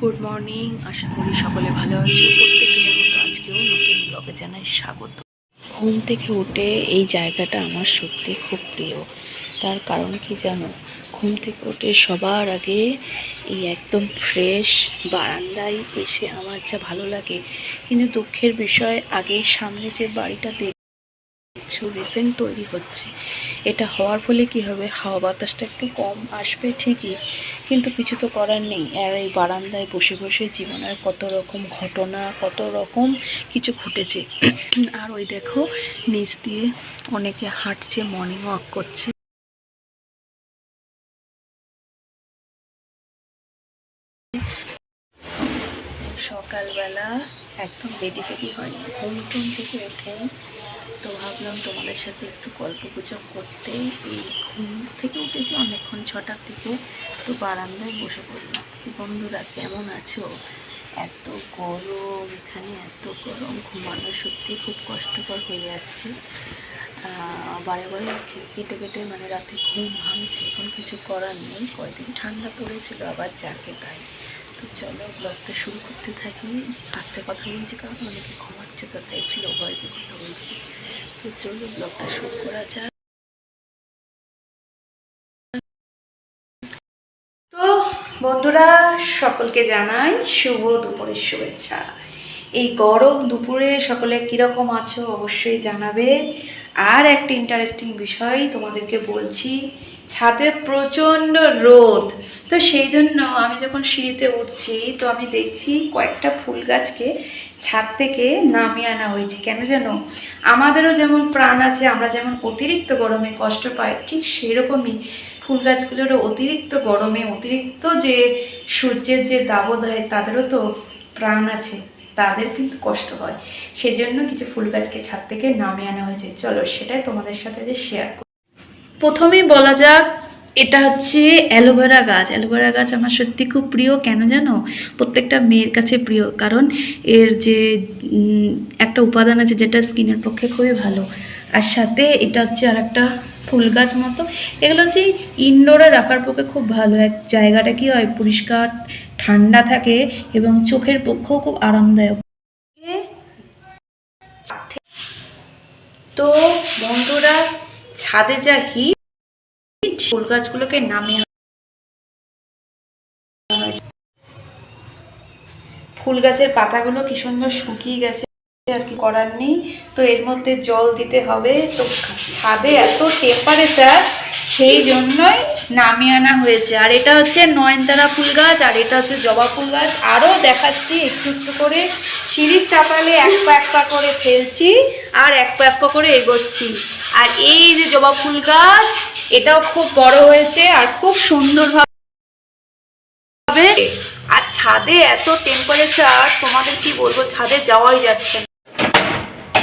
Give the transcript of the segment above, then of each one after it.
Good morning আশা করি সকলে ভালো আছে। প্রত্যেকের মতো আজকেও নতুন ব্লগে জানাই স্বাগত। ঘুম থেকে উঠে এই জায়গাটা আমার সত্যি খুব প্রিয়। তার কারণ কি জানো? ঘুম থেকে উঠে সবার আগে এই একদম ফ্রেশ বারান্দায় এসে আমার যা ভালো লাগে। কিন্তু দুঃখের বিষয়, আগে সামনে যে বাড়িটা দেখছ রিসেন্ট তৈরি হচ্ছে। এটা হওয়ার ফলে কি হবে? হাওয়া বাতাসটা একটু কম আসবে ঠিকই, কিন্তু কিছু তো করার নেই। আর এই বারান্দায় বসে বসে জীবনের কত রকম ঘটনা, কত রকম কিছু ঘটেছে। আর ওই দেখো, নিচ দিয়ে অনেকে হাঁটছে মর্নিং ওয়াক করছে। সকালবেলা একদম রেডি ফেডি হয়নি। ঘুম টুম থেকে উঠে তো ভাবলাম তোমাদের সাথে একটু গল্প গুজব করতে এই ঘুম থেকে উঠেছি অনেকক্ষণ ছটার দিকে তো বারান্দায় বসে পড়লাম। বন্ধুরা, কেমন আছো? এত গরম, এখানে এত গরম, ঘুমানো সত্যি খুব কষ্টকর হয়ে যাচ্ছে। বারে বারে কেটে কেটে মানে রাতে ঘুম ভাঙছে, এখন কিছু করার নেই। কয়দিন ঠান্ডা পড়েছিল, আবার যাকে তাই। তো চলো ব্লগটা শুরু করতে থাকি। আস্তে কথা বলছি, কারণ অনেকে ঘুমাচ্ছে তো তাই স্লো ভয়েসে কথা বলছি। তো চলো ব্লগটা শুরু করা যাক। বন্ধুরা, সকলকে জানাই শুভ দুপুরের শুভেচ্ছা। এই গরম দুপুরে সকলে কীরকম আছো অবশ্যই জানাবে। আর একটা ইন্টারেস্টিং বিষয় তোমাদেরকে বলছি, ছাদে প্রচণ্ড রোদ। তো সেই জন্য আমি যখন সিঁড়িতে উঠছি, তো আমি দেখছি কয়েকটা ফুল গাছকে ছাদ থেকে নামিয়ে আনা হয়েছে। কেন জানো? আমাদেরও যেমন প্রাণ আছে, আমরা যেমন অতিরিক্ত গরমে কষ্ট পাই, ঠিক সেরকমই ফুল গাছগুলোরও অতিরিক্ত গরমে অতিরিক্ত যে সূর্যের যে দাবদাহে তাদেরও তো প্রাণ আছে, তাদের কিন্তু কষ্ট হয়। সেজন্য কিছু ফুল গাছকে ছাদ থেকে নামে আনা হয়েছে। চলো সেটাই তোমাদের সাথে যে শেয়ার প্রথমেই বলা যাক এটা হচ্ছে অ্যালোভেরা গাছ। অ্যালোভেরা গাছ আমার সত্যি খুব প্রিয়। কেন জানো? প্রত্যেকটা মেয়ের কাছে প্রিয়। কারণ এর যে একটা উপাদান আছে যেটা স্কিনের পক্ষে খুবই ভালো। আর সাথে এটা হচ্ছে আর একটা ফুল গাছ মতো। এগুলো হচ্ছে ইনডোরে রাখার পক্ষে খুব ভালো। এক জায়গাটা কি হয়? পরিষ্কার, ঠান্ডা থাকে এবং চোখের পক্ষেও খুব আরামদায়ক। তো বন্ধুরা, ছাদে যা হিট ফুল গাছগুলোকে নামিয়ে। ফুল গাছের পাতাগুলো কি সুন্দর শুকিয়ে গেছে আর কি করার নেই। তো এর মধ্যে জল দিতে হবে। তো ছাদে এত টেম্পারেচার সেই জন্যই নামিয়ে আনা হয়েছে। আর এটা হচ্ছে নয়নতারা ফুল গাছ, আর এটা হচ্ছে জবা ফুল গাছ। আরও দেখাচ্ছি, একটু একটু করে সিঁড়ির চাপালে এক পা এক পা করে ফেলছি, আর এক পা এক পা করে এগোচ্ছি। আর এই যে জবা ফুল গাছ, এটাও খুব বড় হয়েছে আর খুব সুন্দরভাবে আর ছাদে এত টেম্পারেচার তোমাদের কি বলব? ছাদে যাওয়াই যাচ্ছে না।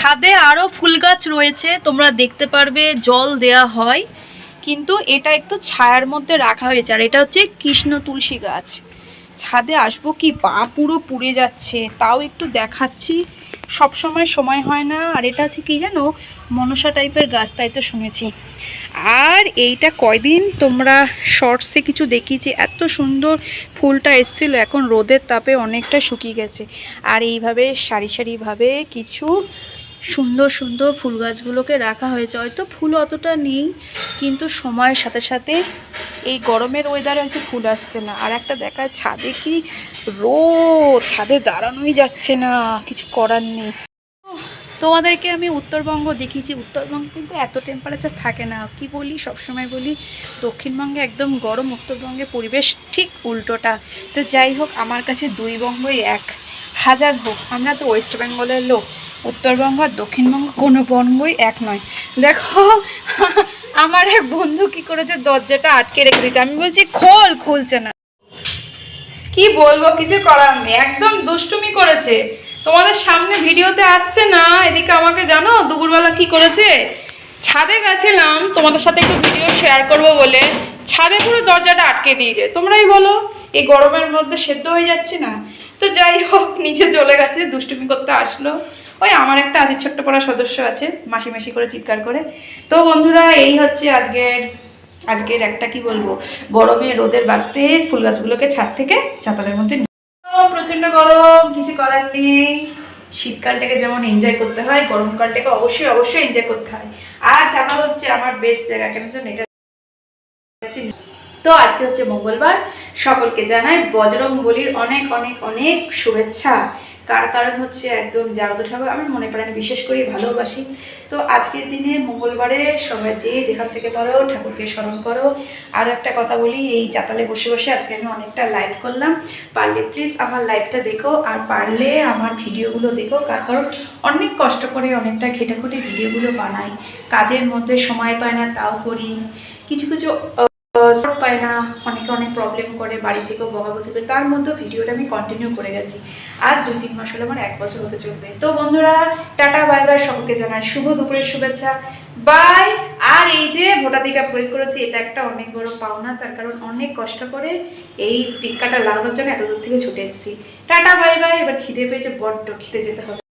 ছাদে আরও ফুল গাছ রয়েছে, তোমরা দেখতে পারবে, জল দেয়া হয়, কিন্তু এটা একটু ছায়ার মধ্যে রাখা হয়েছে, আর এটা হচ্ছে কৃষ্ণ তুলসী গাছ। ছাদে আসব কি, পা পুরো পুড়ে যাচ্ছে, তাও একটু দেখাচ্ছি সব সময় সময় হয় না, আর এটা হচ্ছে কি জানো, মনসা টাইপের গাছ, তাই তো শুনেছি। আর এইটা কয়দিন তোমরা শর্টসে কিছু দেখিয়েছি, এত সুন্দর ফুলটা এসছিল, এখন রোদের তাপে অনেকটা শুকিয়ে গেছে। আর এইভাবে সারি সারিভাবে কিছু সুন্দর সুন্দর ফুল গাছগুলোকে রাখা হয়েছে। হয়তো ফুল অতটা নেই, কিন্তু সময়ের সাথে সাথে এই গরমের ওয়েদারে হয়তো ফুল আসছে না। আর একটা দেখায়, ছাদে কি রোদ, ছাদে দাঁড়ানোই যাচ্ছে না, কিছু করার নেই। তোমাদেরকে আমি উত্তরবঙ্গ দেখিয়েছি। উত্তরবঙ্গে কিন্তু এত টেম্পারেচার থাকে না। কি বলি? সবসময় বলি, দক্ষিণবঙ্গে একদম গরম উত্তরবঙ্গে পরিবেশ ঠিক উল্টোটা। তো যাই হোক, আমার কাছে দুই বঙ্গই এক। হাজার হোক, আমরা তো ওয়েস্ট বেঙ্গলের লোক। উত্তরবঙ্গ আর দক্ষিণবঙ্গ কোনো বঙ্গই এক নয়। দেখো, আমার এক বন্ধু কি করেছে? দরজাটা আটকে রেখে দিয়েছে। আমি বলছি, খোল, খুলছে না। কি বলব কিছু করার নেই? একদম দুষ্টুমি করেছে। তোমাদের সামনে ভিডিওতে আসছে না, এদিকে আমাকে জানো, দুপুরবেলা কি করেছে? ছাদে গেছিলাম, তোমাদের সাথে একটু ভিডিও শেয়ার করব বলে। ছাদে পুরো দরজাটা আটকে দিয়েছে। তোমরাই বলো এই গরমের মধ্যে সেদ্ধ হয়ে যাচ্ছে না। তো যাই হোক, নিচে চলে গেছে, দুষ্টুমি করতে আসলো। ওই আমার একটা আজির ছোট্ট পড়া সদস্য আছে মাসি মাসি করে চিৎকার করে। তো বন্ধুরা, এই হচ্ছে আজকের আজকের একটা কি বলব, গরমে রোদের বাঁচতে ফুল গাছগুলোকে ছাদ থেকে চাতালের মধ্যে প্রচণ্ড গরম কিছু করার নেই। শীতকালটাকে যেমন এনজয় করতে হয়, গরমকালটাকে অবশ্যই অবশ্যই এনজয় করতে হয়। আর জানা হচ্ছে আমার বেস্ট জায়গা, কেন জানেন এটা তো আজকে হচ্ছে মঙ্গলবার। সকলকে জানাই বজরং বলির অনেক অনেক অনেক শুভেচ্ছা। কার কারণ হচ্ছে একদম জাগত ঠাকুর আমি মনে প্রাণে বিশেষ করি ভালোবাসি। তো আজকের দিনে মঙ্গলবারে সবাই যে যেখান থেকে পারো ঠাকুরকে স্মরণ করো। আর একটা কথা বলি, এই চাতালে বসে বসে আজকে আমি অনেকটা লাইভ করলাম। পারলে প্লিজ আমার লাইভটা দেখো, আর পারলে আমার ভিডিওগুলো দেখো। কার কারণ? অনেক কষ্ট করে অনেকটা খেটেখুটে ভিডিওগুলো বানাই। কাজের মধ্যে সময় পায় না, তাও করি। কিছু কিছু পায় না, অনেকে অনেক প্রবলেম করে, বাড়ি থেকেও বকাবকি করে, তার মধ্যে ভিডিওটা আমি কন্টিনিউ করে গেছি। আর দুই তিন মাস হলে আমার এক বছর হতে চলবে। তো বন্ধুরা, টাটা বাই বাই সকলকে জানাই শুভ দুপুরের শুভেচ্ছা। বাই আর এই যে ভোটাধিকার প্রয়োগ করেছি, এটা একটা অনেক বড় পাওনা, তার কারণ অনেক কষ্ট করে এই টিক্কাটা লাগানোর জন্য এত দূর থেকে ছুটে এসেছি। টাটা বাই বাই এবার খিদে পেয়েছে, বড্ড খিদে যেতে হবে।